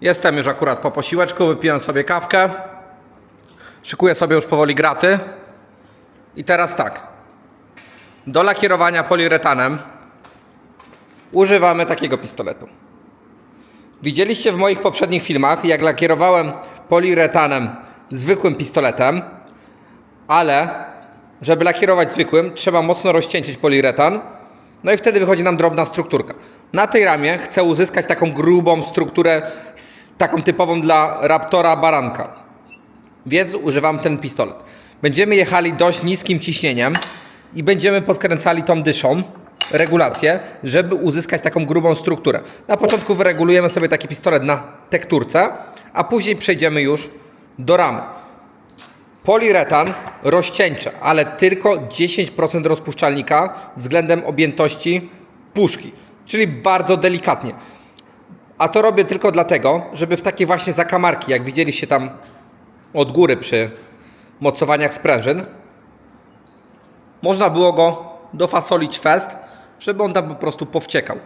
Jestem już akurat po posiłeczku, wypiłem sobie kawkę. Szykuję sobie już powoli graty. I teraz tak. Do lakierowania poliuretanem używamy takiego pistoletu. Widzieliście w moich poprzednich filmach, jak lakierowałem poliuretanem zwykłym pistoletem, ale żeby lakierować zwykłym, trzeba mocno rozcieńczyć poliuretan, no i wtedy wychodzi nam drobna strukturka. Na tej ramie chcę uzyskać taką grubą strukturę, taką typową dla Raptora Baranka. Więc używam ten pistolet. Będziemy jechali dość niskim ciśnieniem i będziemy podkręcali tą dyszą, regulację, żeby uzyskać taką grubą strukturę. Na początku wyregulujemy sobie taki pistolet na tekturce, a później przejdziemy już do ramy. Poliuretan rozcieńcza, ale tylko 10% rozpuszczalnika względem objętości puszki, czyli bardzo delikatnie. A to robię tylko dlatego, żeby w takie właśnie zakamarki, jak widzieliście tam od góry przy mocowaniach sprężyn, można było go dofasolić fest, żeby on tam po prostu powciekał.